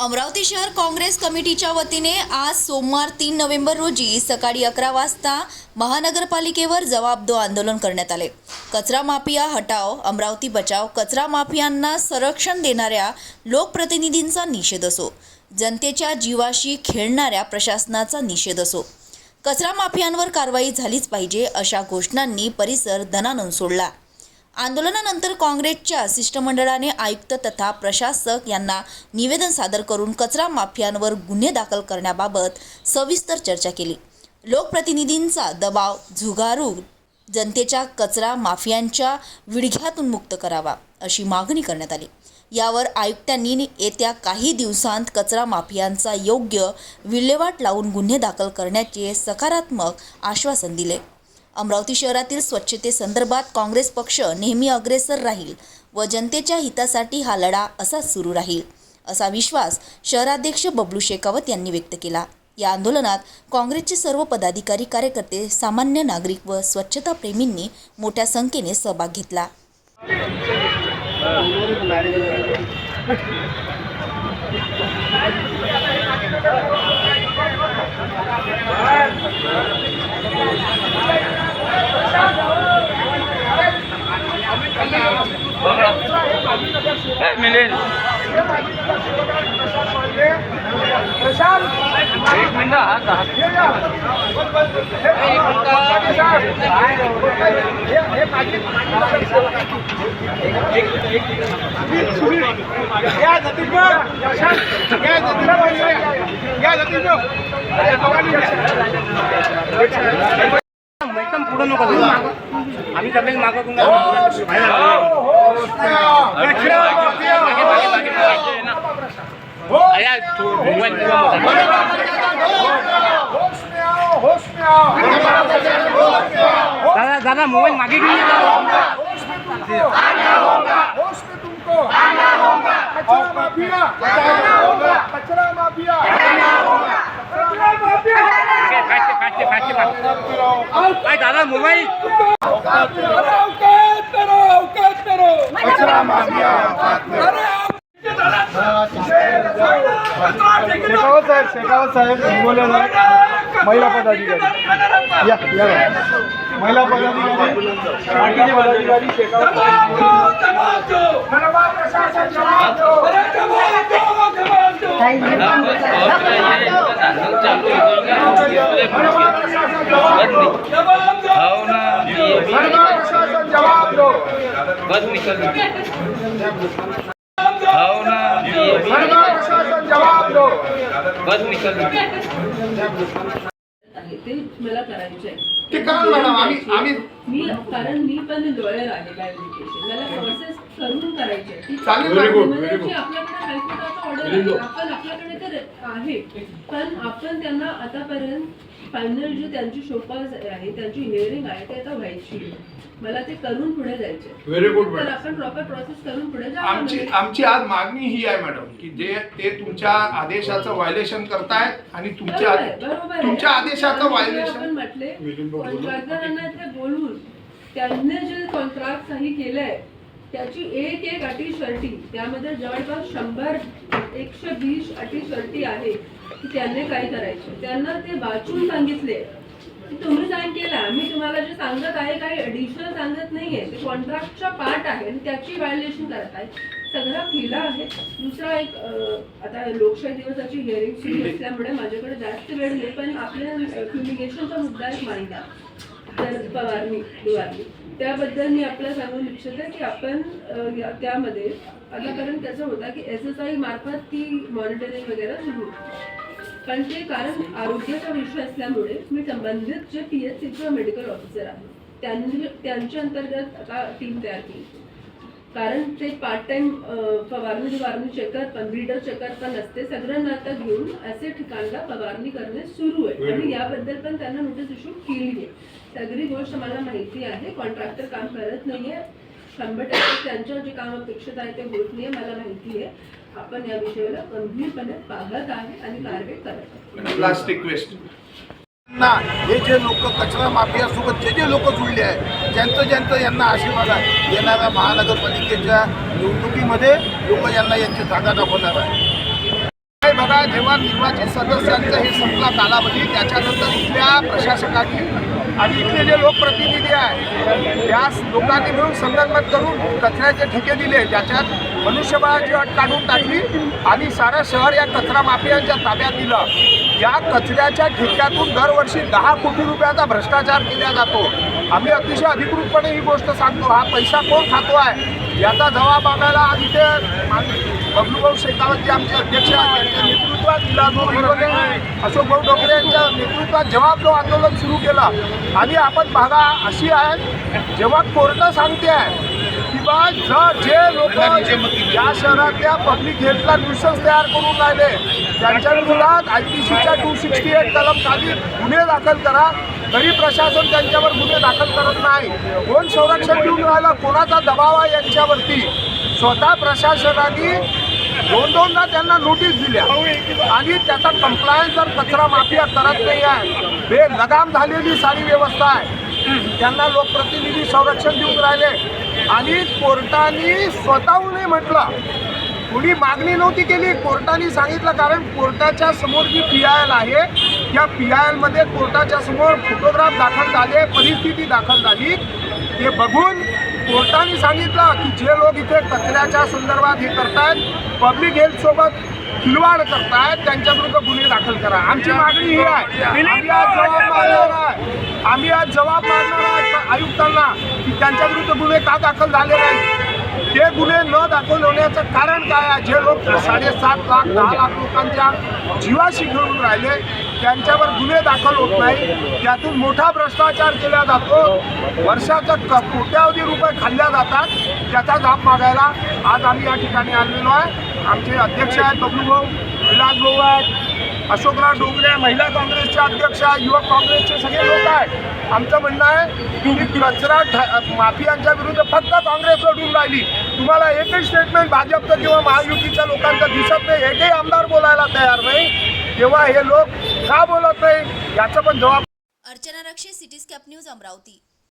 अमरावती शहर काँग्रेस कमिटीच्या वतीने आज सोमवार तीन नोव्हेंबर रोजी सकाळी अकरा वाजता महानगरपालिकेवर जबाबदो आंदोलन करण्यात आले. कचरा माफिया हटाव अमरावती बचाव कचरा माफियांना संरक्षण देणाऱ्या लोकप्रतिनिधींचा निषेध असो जनतेच्या जीवाशी खेळणाऱ्या प्रशासनाचा निषेध असो. कचरा माफियांवर कारवाई झालीच पाहिजे अशा घोषणांनी परिसर धनानून सोडला. आंदोलनानंतर काँग्रेसच्या शिष्टमंडळाने आयुक्त तथा प्रशासक यांना निवेदन सादर करून कचरा माफियांवर गुन्हे दाखल करण्याबाबत सविस्तर चर्चा केली. लोकप्रतिनिधींचा दबाव झुगारू जनतेच्या कचरा माफियांच्या विडघ्यातून मुक्त करावा अशी मागणी करण्यात आली. यावर आयुक्तांनी येत्या काही दिवसांत कचरा माफियांचा योग्य विल्हेवाट लावून गुन्हे दाखल करण्याचे सकारात्मक आश्वासन दिले. अमरावती शहरातील स्वच्छतेसंदर्भात काँग्रेस पक्ष नेहमी अग्रेसर राहील व जनतेच्या हितासाठी हा लढा असाच सुरू राहील असा विश्वास शहराध्यक्ष बबलू शेखावत यांनी व्यक्त केला. या आंदोलनात काँग्रेसचे सर्व पदाधिकारी कार्यकर्ते सामान्य नागरिक व स्वच्छताप्रेमींनी मोठ्या संख्येने सहभाग घेतला. एक मिनिट एक मिनिट हात हात एकदम पुढं नको. आम्ही सगळे मागं करून अरे, तू मोबाईल तुझा मोठा. दादा मोबाईल मागे घेऊन दादा. मोबाईल माफिया शेखावत साहेब शेखावत साहेब हिंगोले महिला पदाधिकारी. या या महिला पदाधिकारी पार्टीचे पदाधिकारी शेखावत साहेब. जवाब दो प्रशासन जवाब दो आहे ते मला करायचं आहे ते करा मॅडम आम्ही आम्ही मी कारण मी पण लॉयर आहे मला प्रोसेस करून करायची आहे. Very good, आपल्याकडे हायकोर्टाचा ऑर्डर आहे. आपण आपल्याकडे तर आहे. पण आपण त्यांना आतापर्यंत फायनल जे त्यांची शोपास आहे त्यांची हिअरिंग आहे ते आता व्हायची आहे. मला ते करून पुढे जायचे व्हेरी गुड तर मॅडम आपण प्रॉपर प्रोसेस करून पुढे आमची जाऊ आमची आज मागणी ही आहे मॅडम की जे ते तुमच्या आदेशाचं व्हायलेशन करतायत आणि तुमच्या बरोबर आहे. तुमच्या आदेशाचं आणि व्हायलेशन आपण म्हटले कॉन्ट्रॅक्टरांना ते बोलून त्यांनी जे कॉन्ट्रॅक्ट सही केलंय त्याची एक एक अटी शर्टी त्यामध्ये जवळपास शंभर एकशे वीस अटी शर्टी आहे की त्यांनी काय करायचं. त्यांना ते वाचून सांगितले. की तुम्ही साईन केला मी तुम्हाला जे सांगत आहे काही ऍडिशनल सांगत नाहीये. ते कॉन्ट्रॅक्टचा पार्ट आहे आणि त्याची व्हायलेशन करत आहे. सगळा केला आहे. दुसरा एक आता लोकशाही दिवसाची हिअरिंग सुरू असल्यामुळे माझ्याकडे जास्त वेळ नाही पण आपल्या फ्युमिगेशनचा मुद्दा एक मांडला तर फवारणी दुवारणी त्याबद्दल मी आपल्याला सांगू इच्छिते की आपण त्यामध्ये आता कारण त्याचा होता की एस एस आय मार्फत ती मॉनिटरिंग वगैरे सुरू पण ते कारण आरोग्याचा विषय असल्यामुळे मी संबंधित जे पी एच सीचे मेडिकल ऑफिसर आहे त्यांनी त्यांच्या अंतर्गत आता टीम तयार केली. कारण ते पार्ट टाइम फवारणी फवारणी चेकर पण ब्रीडर चेकर पण असते. सगळ्यांना आता घेऊन असे ठिकाणला फवारणी करणे सुरू आहे. आणि याबद्दल पण त्यांना नोटीस इश्यू केली आहे. सगळी गोष्ट मला माहिती आहे. कॉन्ट्रॅक्टर काम करत नाहीये. शंभर टक्के त्यांच्या जे काम अपेक्षित आहे ते होत नाहीये मला माहिती आहे. आपण या विषयाला गंभीरपणे पाहत आहे आणि कारवाई करत आहे प्लास्टिक वेस्ट ना हे जे लोक कचरा माफियासोबत जे जे लोक जुळले आहेत ज्यांचं ज्यांचं यांना आशीर्वाद आहे येणाऱ्या महानगरपालिकेच्या निवडणुकीमध्ये लोक यांना यांची जागा दाखवणार आहे बघा जेव्हा निर्वाचित सदस्यांचं हे संपला कालावधी त्याच्यानंतर इथल्या प्रशासकांनी आणि इथले जे लोकप्रतिनिधी आहे त्या लोकांनी मिळून संगनमत करून कचऱ्याचे ठेके दिले ज्याच्यात मनुष्यबळाची अट काढून टाकली आणि सारं शहर या कचरा माफियांच्या ताब्यात दिलं. या कचऱ्याच्या ठेक्यातून दरवर्षी दहा कोटी रुपयाचा भ्रष्टाचार केला जातो. आम्ही अतिशय अधिकृतपणे ही गोष्ट सांगतो हा पैसा कोण खातो आहे याचा जबाब आम्हाला आज इथे बबलूभाऊ शेखावत जे आमचे अध्यक्ष आहेत त्यांच्या नेतृत्वात विलासभाऊ अशोक भाऊ डोंगरे यांच्या नेतृत्वात जवाब तो आंदोलन सुरू केलं आणि आपण भागा अशी आहे जेव्हा कोर्ट सांगते आहे की बा ज जे लोक या शहरातल्या पब्लिक हेल्थला न्यूसन्स तयार करून राहिले. त्यांच्या विरोधात आय पी सीच्या टू सिक्स्टी एट कलम खाली गुन्हे दाखल करा. तरी प्रशासन त्यांच्यावर गुन्हे दाखल करत नाही. कोण संरक्षण देऊन राहिलं कोणाचा दबाव आहे यांच्यावरती? स्वतः प्रशासनाने दोन दोनदा त्यांना नोटीस दिल्या. आणि त्याचा कंप्लायन्स जर कचरा माफिया करत नाही आहे बेलगाम झालेली सारी व्यवस्था आहे. त्यांना लोकप्रतिनिधी संरक्षण देऊन राहिले. आणि कोर्टाने स्वतःहून म्हटलं. कोणी मागणी नव्हती केली कोर्टाने सांगितलं कारण कोर्टाच्या समोर जी पी आय एल आहे त्या पी आय एलमध्ये कोर्टाच्या समोर फोटोग्राफ दाखल झाले परिस्थिती दाखल झाली. ते बघून कोर्टाने सांगितलं की जे लोक इथे कचऱ्याच्या संदर्भात हे करतायत पब्लिक हेल्थ सोबत खिलवाड करतायत त्यांच्याविरुद्ध गुन्हे दाखल करा. आमची मागणी ही आहे. आम्ही आज जबाब मागणार आहे. आम्ही आज जबाब मागणार आहे आयुक्तांना की त्यांच्याविरुद्ध गुन्हे का दाखल झाले नाहीत? गुन्हे न दाखवण्याचं कारण काय आहे? जे लोक साडेसात लाख दहा लाख लोकांच्या जीवाशी घेऊन राहिले त्यांच्यावर गुन्हे दाखल होत नाही. त्यातून मोठा भ्रष्टाचार केला जातो. वर्षाचा क कोट्यावधी रुपये खाल्ल्या जातात. त्याचा जाब मागायला आज आम्ही या ठिकाणी आलेलो आहे. आमचे अध्यक्ष आहेत बबलूभाऊ विलास भाऊ आहेत अशोकराव डोंगरे महिला काँग्रेसच्या अध्यक्ष आहे युवक काँग्रेसचे सगळे लोक आहेत. आमचं म्हणणं आहे की कचरा माफियांच्या विरुद्ध फक्त काँग्रेस लढून राहिली. तुम्हाला एकही स्टेटमेंट भाजपचं किंवा महायुतीच्या लोकांचं दिसत नाही एकही आमदार बोलायला तयार नाही. तेव्हा हे लोक का बोलत नाही? याचं पण जबाब Archana Rakshe city scape news Amravati.